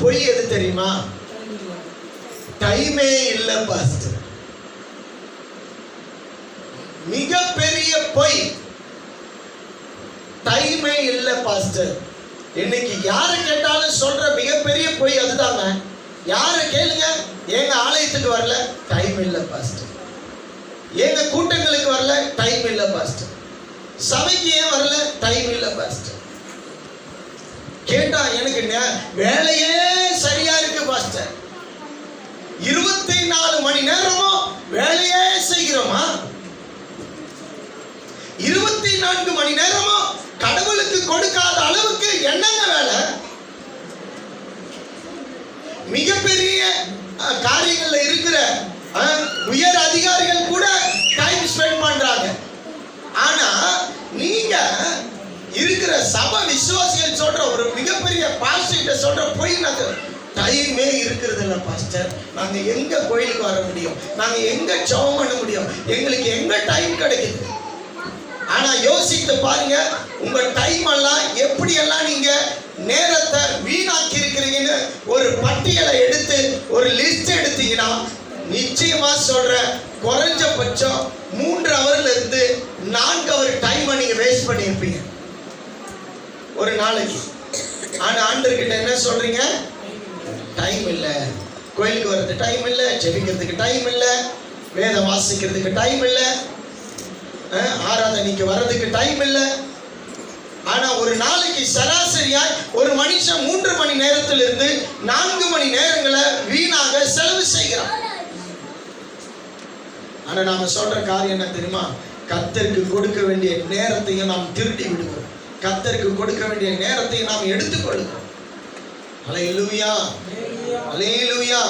பொய் எது தெரியுமா? டைமே இல்ல பாஸ்டர் மிகப்பெரிய பொய். டைமே இல்ல பாஸ்டர் இன்னைக்கு யாரை கேட்டாலும் சொல்ற மிகப்பெரிய பொய் அதுதாங்க. யாரை கேளுங்க. எங்க ஆலயத்துக்கு வரல டைம் இல்ல பாஸ்டர் எங்க கூட்டங்களுக்கு வரல டைம் இல்ல பாஸ்டர் சபைக்கு ஏன் வரல டைம் இல்ல பாஸ்டர் எனக்கு வேலையே சரியா இருக்கு பாஸ்டர் இருபத்தி நாலு மணி நேரமும் வேலையே செய்கிறோமா? இருபத்தி நான்கு மணி நேரமும் கடவுளுக்கு கொடுக்காத அளவுக்கு என்னென்ன வேலை? மிகப்பெரிய காரியங்கள்ல இருக்கிற உயர் அதிகாரிகள் கூட டைம் ஸ்பெண்ட் பண்றாங்க. ஆனா நீங்க இருக்கிற சப விசுவாச மிகப்பெரிய பாஸ்டர் சொல்ற பொய் டைமே இருக்கிறது இல்லை பாஸ்டர். நாங்கள் எங்க கோயிலுக்கு வர முடியும்? நாங்கள் எங்க ஜெபம் பண்ண முடியும்? எங்களுக்கு எங்க டைம் கிடைக்குது? ஆனா யோசித்து பாருங்க உங்க டைம் எல்லாம் எப்படி எல்லாம் நீங்க நேரத்தை வீணாக்கி இருக்கிறீங்கன்னு ஒரு பட்டியலை எடுத்து ஒரு லிஸ்ட் எடுத்தீங்கன்னா நிச்சயமா சொல்ற குறைஞ்சபட்சம் மூன்று ஹவர்ல இருந்து நான்கு ஹவர் டைமை நீங்க வேஸ்ட் பண்ணியிருப்பீங்க. ஒரு நாளைக்கு. ஆனா ஆண்டர்கிட்ட என்ன சொல்றீங்க? டைம் இல்லை. கோயிலுக்கு வர்றதுக்கு டைம் இல்லை ஜெபிக்கிறதுக்கு டைம் இல்லை வேதம் வாசிக்கிறதுக்கு டைம் இல்லை ஆராதனைக்கு வர்றதுக்கு டைம் இல்லை. ஆனா ஒரு நாளைக்கு சராசரியாய் ஒரு மனுஷன் மூன்று மணி நேரத்திலிருந்து நான்கு மணி நேரங்களை வீணாக செலவு செய்கிறான். ஆனா நாம சொல்ற காரியம் என்ன தெரியுமா? கத்தருக்கு கொடுக்க வேண்டிய நேரத்தையும் நாம் திருடி விடுகிறோம். கத்தருக்கு கொடுக்க வேண்டிய நேரத்தையும் நாம் எடுத்துக்கொள்கிறோம் அலையிலுயா அலையிலுயா